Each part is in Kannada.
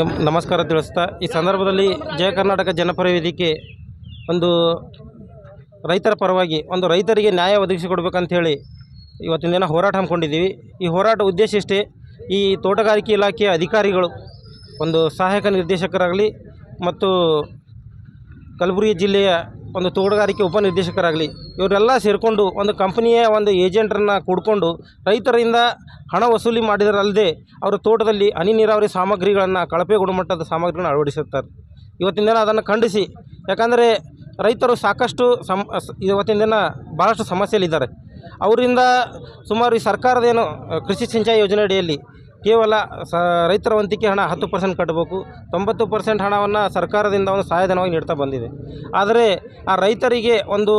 ನಮಸ್ಕಾರ ತಿಳಿಸ್ತಾ, ಈ ಸಂದರ್ಭದಲ್ಲಿ ಜಯ ಕರ್ನಾಟಕ ಜನಪರ ವೇದಿಕೆ ಒಂದು ರೈತರ ಪರವಾಗಿ ಒಂದು ರೈತರಿಗೆ ನ್ಯಾಯ ಒದಗಿಸಿಕೊಡ್ಬೇಕಂತ ಹೇಳಿ ಇವತ್ತಿನ ದಿನ ಹೋರಾಟ ಹಮ್ಮಿಕೊಂಡಿದ್ದೀವಿ. ಈ ಹೋರಾಟ ಉದ್ದೇಶ ಇಷ್ಟೇ, ಈ ತೋಟಗಾರಿಕೆ ಇಲಾಖೆಯ ಅಧಿಕಾರಿಗಳು ಒಂದು ಸಹಾಯಕ ನಿರ್ದೇಶಕರಾಗಲಿ ಮತ್ತು ಕಲಬುರಗಿ ಜಿಲ್ಲೆಯ ಒಂದು ತೋಟಗಾರಿಕೆ ಉಪನಿರ್ದೇಶಕರಾಗಲಿ ಇವರೆಲ್ಲ ಸೇರಿಕೊಂಡು ಒಂದು ಕಂಪನಿಯ ಒಂದು ಏಜೆಂಟರನ್ನು ಕೂಡ್ಕೊಂಡು ರೈತರಿಂದ ಹಣ ವಸೂಲಿ ಮಾಡಿದರಲ್ಲದೆ ಅವರು ತೋಟದಲ್ಲಿ ಹನಿ ನೀರಾವರಿ ಸಾಮಗ್ರಿಗಳನ್ನು ಕಳಪೆ ಗುಣಮಟ್ಟದ ಸಾಮಗ್ರಿಗಳನ್ನು ಅಳವಡಿಸುತ್ತಾರೆ ಇವತ್ತಿನ ದಿನ ಅದನ್ನು ಖಂಡಿಸಿ ಯಾಕಂದರೆ ರೈತರು ಸಾಕಷ್ಟು ಸಮ್ ಇವತ್ತಿನ ದಿನ ಭಾಳಷ್ಟು ಸಮಸ್ಯೆಯಲ್ಲಿದ್ದಾರೆ. ಅವರಿಂದ ಸುಮಾರು ಈ ಸರ್ಕಾರದೇನು ಅ, ಕೃಷಿ ಸಿಂಚಾಯಿ ಯೋಜನೆ ಅಡಿಯಲ್ಲಿ ಕೇವಲ ಸ ರೈತರ ವಂತಿಕೆ ಹಣ ಹತ್ತು ಪರ್ಸೆಂಟ್ ಕಟ್ಟಬೇಕು, ತೊಂಬತ್ತು ಪರ್ಸೆಂಟ್ ಹಣವನ್ನು ಸರ್ಕಾರದಿಂದ ಒಂದು ಸಹಾಯಧನವಾಗಿ ನೀಡ್ತಾ ಬಂದಿದೆ. ಆದರೆ ಆ ರೈತರಿಗೆ ಒಂದು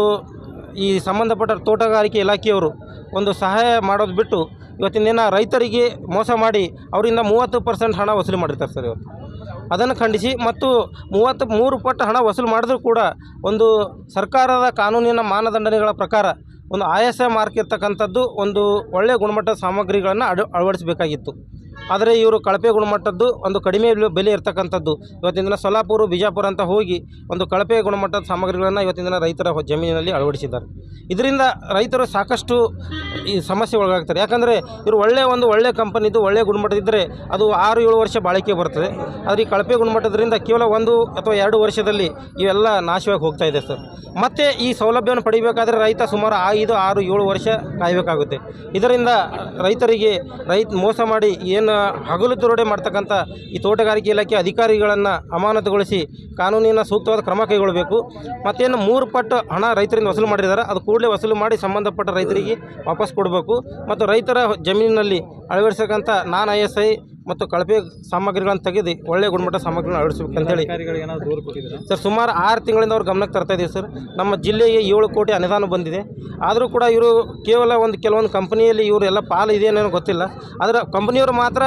ಈ ಸಂಬಂಧಪಟ್ಟ ತೋಟಗಾರಿಕೆ ಇಲಾಖೆಯವರು ಒಂದು ಸಹಾಯ ಮಾಡೋದು ಬಿಟ್ಟು ಇವತ್ತಿನ ದಿನ ರೈತರಿಗೆ ಮೋಸ ಮಾಡಿ ಅವರಿಂದ ಮೂವತ್ತು ಪರ್ಸೆಂಟ್ ಹಣ ವಸೂಲಿ ಮಾಡಿರ್ತಾರೆ ಸರ್ ಇವತ್ತು. ಅದನ್ನು ಖಂಡಿಸಿ ಮತ್ತು ಮೂವತ್ತು, ಮೂರು ಪಟ್ಟು ಹಣ ವಸೂಲು ಮಾಡಿದ್ರೂ ಕೂಡ ಒಂದು ಸರ್ಕಾರದ ಕಾನೂನಿನ ಮಾನದಂಡನೆಗಳ ಪ್ರಕಾರ ಒಂದು ಆಯಾಸ ಮಾರ್ಕ್ ಇರ್ತಕ್ಕಂಥದ್ದು ಒಂದು ಒಳ್ಳೆಯ ಗುಣಮಟ್ಟದ ಸಾಮಗ್ರಿಗಳನ್ನು ಅಳ ಅಳವಡಿಸಬೇಕಾಗಿತ್ತು. ಆದರೆ ಇವರು ಕಳಪೆ ಗುಣಮಟ್ಟದ್ದು ಒಂದು ಕಡಿಮೆ ಬೆಲೆ- ಇರತಕ್ಕಂಥದ್ದು. ಇವತ್ತಿನ ದಿನ ಸೊಲ್ಲಾಪುರ ಬಿಜಾಪುರ ಅಂತ ಹೋಗಿ ಒಂದು ಕಳಪೆ ಗುಣಮಟ್ಟದ ಸಾಮಗ್ರಿಗಳನ್ನು ಇವತ್ತಿನ ದಿನ ರೈತರ ಜಮೀನಿನಲ್ಲಿ ಅಳವಡಿಸಿದ್ದಾರೆ. ಇದರಿಂದ ರೈತರು ಸಾಕಷ್ಟು ಈ ಸಮಸ್ಯೆ ಒಳಗಾಗ್ತಾರೆ. ಯಾಕಂದರೆ ಇವರು ಒಳ್ಳೆಯ ಒಂದು ಒಳ್ಳೆಯ ಕಂಪನಿದು ಒಳ್ಳೆಯ ಗುಣಮಟ್ಟದಿದ್ದರೆ ಅದು ಆರು ಏಳು ವರ್ಷ ಬಾಳಿಕೆ ಬರ್ತದೆ. ಆದರೆ ಈ ಕಳಪೆ ಗುಣಮಟ್ಟದ್ರಿಂದ ಕೇವಲ ಒಂದು ಅಥವಾ ಎರಡು ವರ್ಷದಲ್ಲಿ ಇವೆಲ್ಲ ನಾಶವಾಗಿ ಹೋಗ್ತಾ ಇದೆ ಸರ್. ಮತ್ತು ಈ ಸೌಲಭ್ಯವನ್ನು ಪಡಿಬೇಕಾದ್ರೆ ರೈತ ಸುಮಾರು ಐದು, ಆರು, ಏಳು ವರ್ಷ ಕಾಯಬೇಕಾಗುತ್ತೆ. ಇದರಿಂದ ರೈತರಿಗೆ ರೈತ ಮೋಸ ಮಾಡಿ ಏನು ಹಗಲು ದುರೋಡೆ ಮಾಡ್ತಕ್ಕಂಥ ಈ ತೋಟಗಾರಿಕೆ ಇಲಾಖೆ ಅಧಿಕಾರಿಗಳನ್ನು ಅಮಾನತುಗೊಳಿಸಿ ಕಾನೂನಿನ ಸೂಕ್ತವಾದ ಕ್ರಮ ಕೈಗೊಳ್ಳಬೇಕು. ಮತ್ತೇನು ಮೂರು ಪಟ್ಟು ಹಣ ರೈತರಿಂದ ವಸೂಲು ಮಾಡಿದ್ದಾರೆ. ಅದು ಕೂಡಲೇ ವಸೂಲು ಮಾಡಿ ಸಂಬಂಧಪಟ್ಟ ರೈತರಿಗೆ ವಾಪಸ್ ಕೊಡಬೇಕು. ಮತ್ತು ರೈತರ ಜಮೀನಿನಲ್ಲಿ ಅಳವಡಿಸಕ್ಕಂಥ ನಾನ್ ಐ ಎಸ್ ಐ ಮತ್ತು ಕಳಪೆ ಸಾಮಗ್ರಿಗಳನ್ನು ತೆಗೆದು ಒಳ್ಳೆಯ ಗುಣಮಟ್ಟ ಸಾಮಗ್ರಿಗಳನ್ನು ಅಳವಡಿಸಬೇಕು ಅಂತೇಳಿ ಅಧಿಕಾರಿಗಳಿಗೆ ಏನಾದ್ರು ದೂರು ಕೊಟ್ಟಿದ್ದೀರಾ? ಸರ್ ಸುಮಾರು ಆರು ತಿಂಗಳಿಂದ ಅವ್ರ ಗಮನಕ್ಕೆ ತರ್ತಾ ಇದ್ದೀವಿ ಸರ್. ನಮ್ಮ ಜಿಲ್ಲೆಗೆ ಏಳು ಕೋಟಿ ಅನುದಾನ ಬಂದಿದೆ. ಆದರೂ ಕೂಡ ಇವರು ಕೇವಲ ಒಂದು ಕೆಲವೊಂದು ಕಂಪನಿಯಲ್ಲಿ ಇವರೆಲ್ಲ ಪಾಲು ಇದೆಯೇನೋ ಗೊತ್ತಿಲ್ಲ. ಆದರೆ ಕಂಪನಿಯವರು ಮಾತ್ರ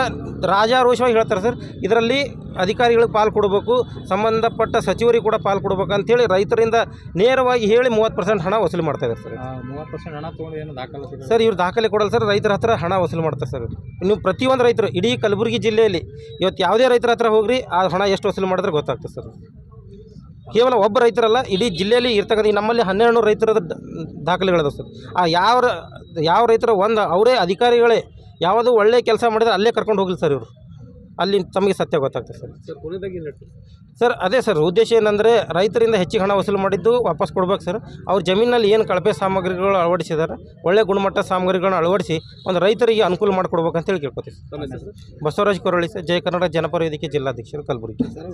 ರಾಜಾರೋಷವಾಗಿ ಹೇಳ್ತಾರೆ ಸರ್. ಇದರಲ್ಲಿ ಅಧಿಕಾರಿಗಳಿಗೆ ಪಾಲು ಕೊಡಬೇಕು ಸಂಬಂಧಪಟ್ಟ ಸಚಿವರಿಗೆ ಕೂಡ ಪಾಲು ಕೊಡಬೇಕು ಅಂತೇಳಿ ರೈತರಿಂದ ನೇರವಾಗಿ ಹೇಳಿ ಮೂವತ್ತು ಪರ್ಸೆಂಟ್ ಹಣ ವಸೂಲಿ ಮಾಡ್ತಾ ಇದ್ದಾರೆ ಸರ್. ಮೂವತ್ತು ಪರ್ಸೆಂಟ್ ಹಣ ತೊಗೊಂಡು ಏನು ದಾಖಲಾತಿ ಸರ್ ಇವ್ರು ದಾಖಲೆ ಕೊಡಲ್ಲ ಸರ್. ರೈತರ ಹತ್ರ ಹಣ ವಸೂಲಿ ಮಾಡ್ತಾರೆ ಸರ್. ನೀವು ಪ್ರತಿಯೊಂದು ರೈತರು ಇಡೀ ಕಲಬುರಗಿ ಜಿಲ್ಲೆಯಲ್ಲಿ ಇವತ್ತು ಯಾವುದೇ ರೈತರ ಹತ್ರ ಹೋಗ್ರಿ, ಆ ಹಣ ಎಷ್ಟು ವಸೂಲು ಮಾಡಿದ್ರೆ ಗೊತ್ತಾಗ್ತದೆ ಸರ್. ಕೇವಲ ಒಬ್ಬ ರೈತರಲ್ಲ, ಇಡೀ ಜಿಲ್ಲೆಯಲ್ಲಿ ಇರ್ತಕ್ಕಂಥ ನಮ್ಮಲ್ಲಿ ಹನ್ನೆರಡು ನೂರು ರೈತರ ದಾಖಲೆಗಳಿದಾವೆ ಸರ್. ಆ ಯಾವ ಯಾವ ರೈತರ ಒಂದು, ಅವರೇ ಅಧಿಕಾರಿಗಳೇ ಯಾವುದು ಒಳ್ಳೆಯ ಕೆಲಸ ಮಾಡಿದ್ರೆ ಅಲ್ಲೇ ಕರ್ಕೊಂಡು ಹೋಗಿಲ್ಲ ಸರ್ ಇವರು. ಅಲ್ಲಿ ತಮಗೆ ಸತ್ಯ ಗೊತ್ತಾಗ್ತದೆ ಸರ್. ಸರ್ ಅದೇ ಸರ್ ಉದ್ದೇಶ ಏನಂದರೆ ರೈತರಿಂದ ಹೆಚ್ಚಿಗೆ ಹಣ ವಸೂಲು ಮಾಡಿದ್ದು ವಾಪಸ್ ಕೊಡ್ಬೇಕು ಸರ್. ಅವ್ರ ಜಮೀನಲ್ಲಿ ಏನು ಕಳಪೆ ಸಾಮಗ್ರಿಗಳು ಅಳವಡಿಸಿದ್ದಾರೆ ಒಳ್ಳೆ ಗುಣಮಟ್ಟ ಸಾಮಗ್ರಿಗಳನ್ನ ಅಳವಡಿಸಿ ಒಂದು ರೈತರಿಗೆ ಅನುಕೂಲ ಮಾಡಿಕೊಡ್ಬೇಕಂತ ಅಂತೇಳಿ ಕೇಳ್ಕೊತೀವಿ sir. Basavaraj Korali sir Jaya Kannada Janapara Vedike ಜಿಲ್ಲಾಧ್ಯಕ್ಷರು Kalaburagi. Sir